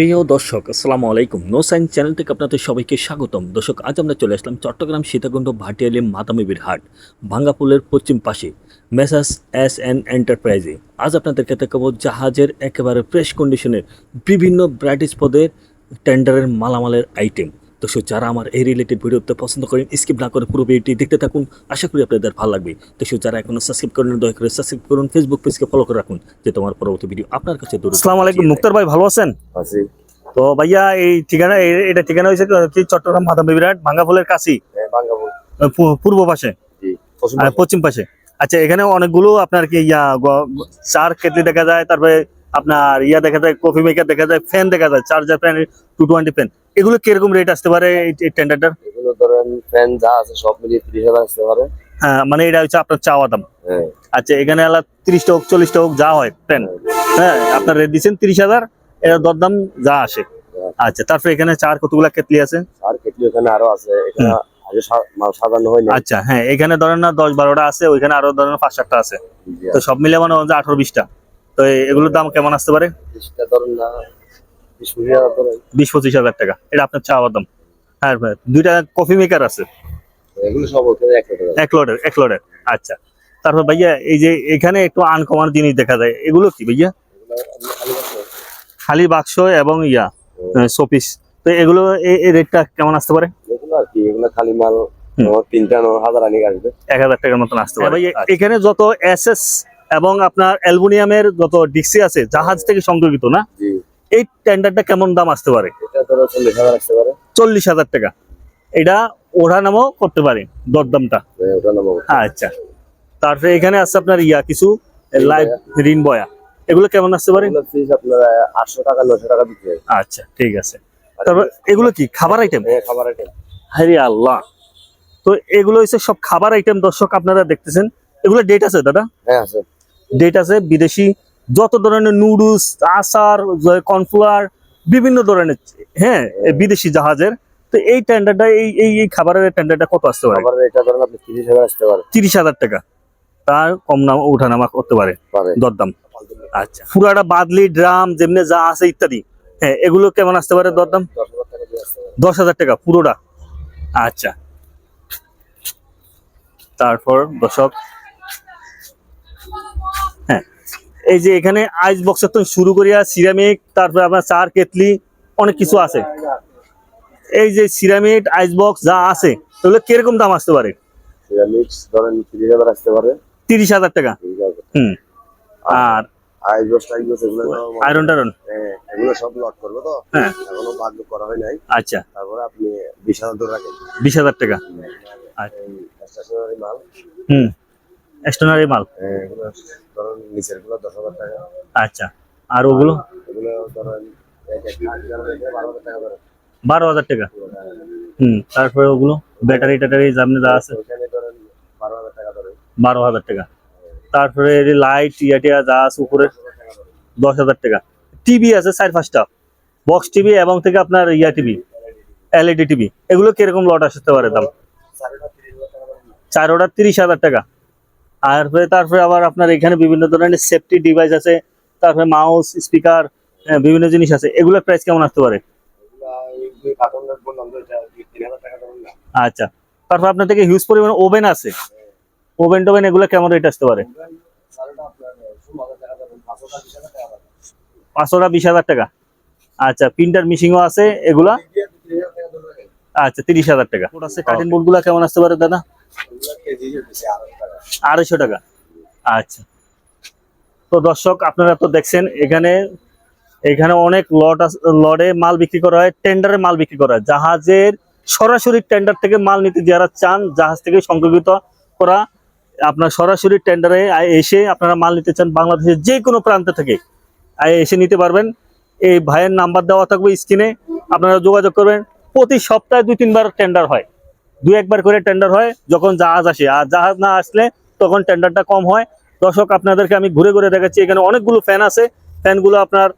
প্রিয় দর্শক, আসসালামু আলাইকুম। নো সাইন্স চ্যানেল থেকে আপনাদের সবাইকে স্বাগতম। দর্শক, আজ আমরা চলে আসলাম চট্টগ্রাম সীতাকুণ্ড ভাটিয়ালি মাতামিবির হাট, ভাঙ্গাপুলের পশ্চিম পাশে মেসাস এস এন এন্টারপ্রাইজে। আজ আপনাদেরকে দেখাবো জাহাজের একেবারে ফ্রেশ কন্ডিশনের বিভিন্ন ব্রাইটিস পদের টেন্ডারের মালামালের আইটেম দর্শক যারা আমার এই রিলেটেড ভিডিওতে পছন্দ করেন স্কিপ না করে পুরো ভিডিওটি দেখতে থাকুন। আশা করি আপনাদের ভালো লাগবে। দর্শক যারা এখনও সাবস্ক্রাইব করেন দয়া করে সাবস্ক্রাইব করুন ফেসবুক পেজকে ফলো করে রাখুন যে তোমার পরবর্তী ভিডিও আপনার কাছে দূর আসসালামু আলাইকুম। মুক্তার ভাই ভালো আছেন? আছি। তো ভাইয়া এই ঠিকানা এটা ঠিকানা হয়েছে কি চট্টগ্রাম মাদাম বিরাট ভাঙ্গাফুলের কাছি? হ্যাঁ, পূর্ব পাশে? জি পশ্চিম আর পশ্চিম পাশে। আচ্ছা এখানে অনেকগুলো আপনার কি ইয়া চার কেটলি দেখা যায় তারপরে আপনার ইয়া দেখা যায় কফি মেকার দেখা যায় ফ্যান দেখা যায় charger fan two twenty fan এগুলো কীরকম রেট আসতে পারে এই টেন্ডারটার এগুলো ধরেন ফ্যান যা আছে সব মিলিয়ে ত্রিশ হাজার আসতে পারে। হ্যাঁ মানে এটা হচ্ছে আপনার চাওয়া দাম। হ্যাঁ। আচ্ছা এখানে আলা তিরিশটা হোক চল্লিশটা হোক যা হয় ফ্যান হ্যাঁ। আপনার রেট দিচ্ছেন তিরিশ হাজার এটা দরদাম যা আসে। আচ্ছা তারপরে এখানে চার কতগুলা কেটলি আছে? আর কেটলি ওখানে আরও আছে এখানে সাজানো হয়নি। আচ্ছা হ্যাঁ এখানে ধরেন না দশ বারোটা আছে ওইখানে আরও ধরেন পাঁচ সাতটা আছে। তো সব মিলে মানে আঠারো বিশটা। তো এগুলোর দাম কেমন আসতে পারে? ধরেন না বিশ পঁচিশ হাজার টাকা। এটা আপনার চা দাম হ্যাঁ ভাই দুইটা কফি মেকার আছে। এগুলো সব ওখানে এক এক লোডের এক লোডের আচ্ছা। তারপর ভাইয়া এই যে এখানে একটু আনকমন জিনিস দেখা যায় এগুলো কি ভাইয়া? খালি বাক্স এবং ইয়া শোপিস তো এগুলো এই- রেটটা কেমন আসতে পারে? এগুলো আর কি এগুলো খালি মাল তিনটা ন হাজার আনি আসবে। এক হাজার টাকার মতন আসতে পারে। ভাইয়া, এখানে যত এসএস এবং আপনার অ্যালুমিনিয়ামের যত ডিক্সি আছে জাহাজ থেকে সংযোগিত না? জি। এই টেন্ডারটা কেমন দাম আসতে পারে? চল্লিশ হাজার টাকা। এটা ওঠা নামও করতে পারে দরদামটা। হ্যাঁ, আচ্ছা। তারপরে এখানে আছে আপনার ইয়া কিছু লাইভ ঋণ বয়া এগুলো কেমন আসতে পারে? আটশো টাকা নশো টাকা বিক্রি হয়। আচ্ছা ঠিক আছে। তারপর এগুলো কি? খাবার আইটেম হ্যাঁ খাবার আইটেম আল্লাহ। তো এগুলো হচ্ছে সব খাবার আইটেম দর্শক আপনারা দেখতেছেন। এগুলো ডেট আছে দাদা? হ্যাঁ আছে। ডেট আছে বিদেশি যত ধরনের নুডলস আচার কর্নফ্লাওয়ার বিভিন্ন ধরনের হ্যাঁ বিদেশি জাহাজের তো এই টেন্ডারটা এই এই এই খাবারের টেন্ডারটা কত আসতে পারে? এটা ধরেন আপনি তিরিশ হাজার আসতে পারে। তিরিশ হাজার টাকা। তার কম নাম ওঠানামা করতে পারে। দরদাম। আচ্ছা। পুরাটা বাদলি ড্রাম যেমনি যা আছে ইত্যাদি। হ্যাঁ এগুলো কেমন আসতে পারে দরদাম? দশ হাজার টাকা পুরোটা। আচ্ছা। তারপর দর্শক হ্যাঁ এই যে এখানে আইস বক্সের তো শুরু করিয়া সিরামিক তারপরে আপনার চার কেতলি অনেক কিছু আছে। এই যে সিরামিক আইস বক্স যা আছে এগুলো কীরকম দাম আসতে পারে? ধরেন তিরিশ হাজার আসতে পারে। তিরিশ হাজার টাকা। হুম। আর আইব্রোস টাইব্রোস এগুলো আয়রন হ্যাঁ, এগুলো সব লট করব তো। হ্যাঁ। এখনও বাদ করা হয় নাই। আচ্ছা। তারপরে আপনি বিশ হাজার ধরে রাখেন। বিশ হাজার টাকা। আচ্ছা। স্টেশনারি মাল। হুম। স্টেশনারি মাল? হ্যাঁ, ধরুন নিচেরগুলো দশ হাজার টাকা। আচ্ছা আর ওগুলো? ধরেন বারো হাজার টাকা হুম তারপরে ওগুলো? ব্যাটারি ট্যাটারি সামনে যা আছে? বারো হাজার টাকা টাকা। তারপরে লাইট ইয়া টিয়া যা আছে উপরে দশ হাজার টাকা টিভি আছে চার পাঁচটা। বক্স টিভি এবং থেকে আপনার ইয়া টিভি এলইডি টিভি এগুলো কীরকম লট আসতে পারে দাম? চারটা তিরিশ হাজার টাকা। আর তারপরে তারপরে আবার আপনার এখানে বিভিন্ন ধরনের সেফটি ডিভাইস আছে তারপরে মাউস স্পিকার বিভিন্ন জিনিস আছে। এগুলোর প্রাইস কেমন আসতে পারে? আচ্ছা। তারপর আপনার থেকে হিউজ পরিমাণ ওভেন আছে। ওভেন টোভেন এগুলো কেমন রেট আসতে পারে? পাঁচশোটা বিশ হাজার টাকা আচ্ছা প্রিন্টার মিশিংও আছে এগুলা? আচ্ছা তিরিশ হাজার টাকা। আছে কার্টেন কেমন আসতে পারে দাদা? আড়াইশো টাকা। আচ্ছা। তো দর্শক, আপনারা তো দেখছেন, এখানে এখানে অনেক লট লটে মাল বিক্রি করা হয় টেন্ডারে মাল বিক্রি করা হয়। জাহাজের সরাসরি টেন্ডার থেকে মাল নিতে যারা চান, জাহাজ থেকে সংযোগিত করা, আপনার সরাসরি টেন্ডারে এসে আপনারা মাল নিতে চান বাংলাদেশের যে কোনো প্রান্ত থেকে এসে নিতে পারবেন। এই ভাইয়ের নাম্বার দেওয়া থাকবে স্ক্রিনে, আপনারা যোগাযোগ করবেন। প্রতি সপ্তাহে দুই তিনবার টেন্ডার হয়। দুই একবার করে টেন্ডার হয় যখন জাহাজ আসে। আর জাহাজ না আসলে তখন টেন্ডারটা কম হয়। দর্শক আপনাদেরকে আমি ঘুরে ঘুরে দেখাচ্ছি এখানে অনেকগুলো ফ্যান আছে। ফ্যানগুলো আপনার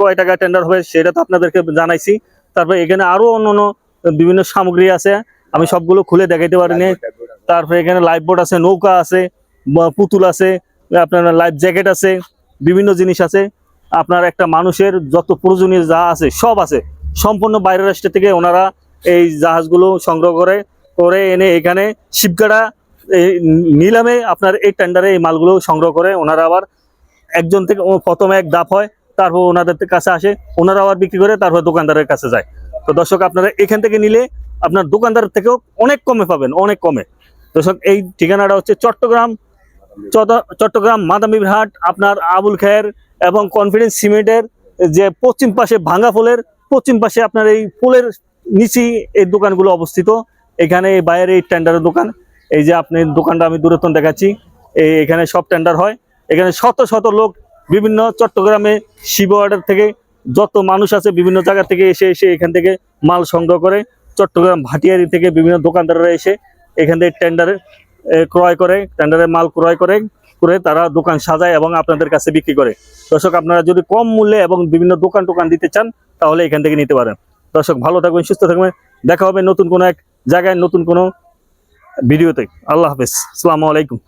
কয় টাকা টেন্ডার হবে সেটা তো আপনাদেরকে জানাইছি। তারপরে এখানে আরও অন্য বিভিন্ন সামগ্রী আছে আমি সবগুলো খুলে দেখাইতে পারিনি। তারপরে এখানে লাইফ বোট আছে নৌকা আছে পুতুল আছে আপনার লাইফ জ্যাকেট আছে বিভিন্ন জিনিস আছে। আপনার একটা মানুষের যত প্রয়োজনীয় যা আছে সব আছে। সম্পূর্ণ বাইরের রাষ্ট্র থেকে ওনারা এই জাহাজগুলো সংগ্রহ করে করে এনে এখানে শিবগাড়া নিলামে আপনার এই টেন্ডারে এই মালগুলো সংগ্রহ করে, ওনারা আবার একজন থেকে প্রথমে এক দাপ হয়, তারপর ওনাদের কাছে আসে, ওনারা আবার বিক্রি করে, তারপর দোকানদারের কাছে যায়। তো দর্শক, আপনারা এখান থেকে নিলে আপনার দোকানদার থেকেও অনেক কমে পাবেন, অনেক কমে। দর্শক, এই ঠিকানাটা হচ্ছে চট্টগ্রাম চট- চট্টগ্রাম মাদামির হাট আপনার আবুল খায়ের এবং কনফিডেন্স সিমেন্টের যে পশ্চিম পাশে ভাঙ্গা ফুলের, পশ্চিম পাশে আপনার এই ফুলের নিচেই এই দোকানগুলো অবস্থিত। এখানে বাইরে এই টেন্ডারের দোকান। এই যে আপনি দোকানটা আমি দূরত্ব দেখাচ্ছি। এই এখানে সব টেন্ডার হয়। এখানে শত শত লোক বিভিন্ন চট্টগ্রামে শিবওয়ার্ডের থেকে যত মানুষ আছে বিভিন্ন জায়গা থেকে এসে এসে এখান থেকে মাল সংগ্রহ করে, চট্টগ্রাম ভাটিয়ারি থেকে বিভিন্ন দোকানদাররা এসে এখান থেকে টেন্ডারে ক্রয় করে টেন্ডারে মাল ক্রয় করে করে তারা দোকান সাজায় এবং আপনাদের কাছে বিক্রি করে। দর্শক, আপনারা যদি কম মূল্যে এবং বিভিন্ন দোকান টোকান দিতে চান, তাহলে এখান থেকে নিতে পারেন। দর্শক, ভালো থাকবেন, সুস্থ থাকবেন। দেখা হবে নতুন কোনো এক জায়গায়, নতুন কোনো ভিডিওতে। আল্লাহ হাফেজ। আসসালামু আলাইকুম।